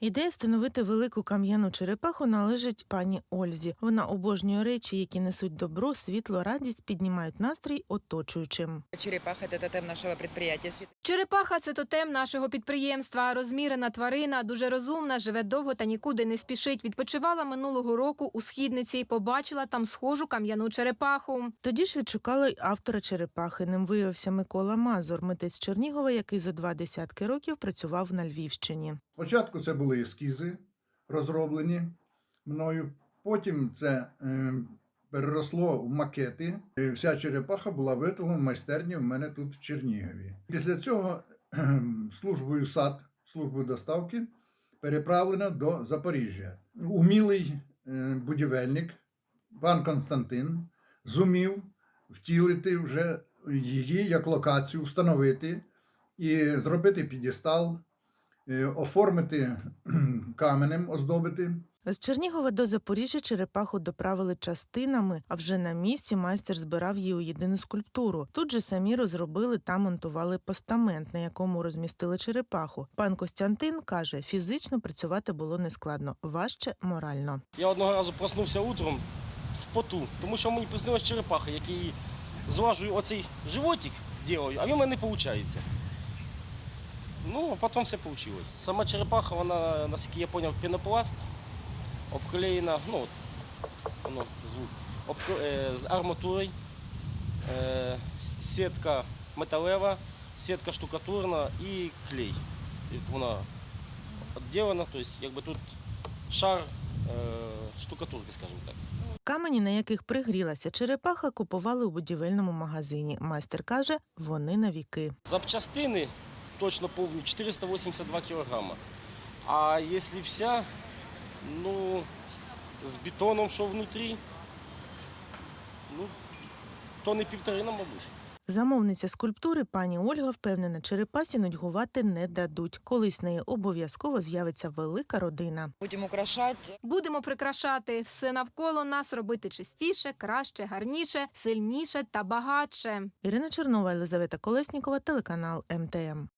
Ідея встановити велику кам'яну черепаху належить пані Ользі. Вона обожнює речі, які несуть добро, світло, радість, піднімають настрій оточуючим. Черепаха – это тотем нашего предприятия. Свет- Черепаха це тотем нашого підприємства. Розмірена тварина, дуже розумна, живе довго та нікуди не спішить. Відпочивала минулого року у східниці. Побачила там схожу кам'яну черепаху. Тоді ж відшукали й автора черепахи. Ним виявився Микола Мазур, митець Чернігова, який зо два десятки років працював на Львівщині. Спочатку це були ескізи розроблені мною, потім це е, переросло в макети. Е, Вся черепаха була виготовлена в майстерні в мене тут в Чернігові. Після цього кхем, службою САД, службою доставки, переправлена до Запоріжжя. Умілий е, будівельник, пан Константин, зумів втілити вже її як локацію, встановити і зробити підістал, оформити каменем, оздобити. З Чернігова до Запоріжжя черепаху доправили частинами, а вже на місці майстер збирав її у єдину скульптуру. Тут же самі розробили та монтували постамент, на якому розмістили черепаху. Пан Костянтин каже, фізично працювати було нескладно, важче морально. Я одного разу проснувся утром в поту, тому що мені приснилась черепаха, який злажую оцей животик, ділаю, а він в мене не виходить. Ну, а потім все вийшло. Сама черепаха, вона, наскільки я зрозумів, пінопласт, обклеєна, ну, воно, звук, обк- е, з арматурою, е, сітка металева, сітка штукатурна і клей. І вона відділена, тобто якби тут шар е, штукатурки, скажімо так. Камені, на яких пригрілася черепаха, купували у будівельному магазині. Майстер каже, вони на віки. Запчастини точно повні 482 кілограма. А якщо вся, ну, з бетоном, що внутрі, ну, то не півтори, мабуть. Замовниця скульптури пані Ольга впевнена, черепасі нудьгувати не дадуть. Колись неї обов'язково з'явиться велика родина. Будем украшать. Будемо прикрашати все навколо нас, робити чистіше, краще, гарніше, сильніше та багатше. Ірина Чернова, Елизавета Колеснікова, телеканал МТМ.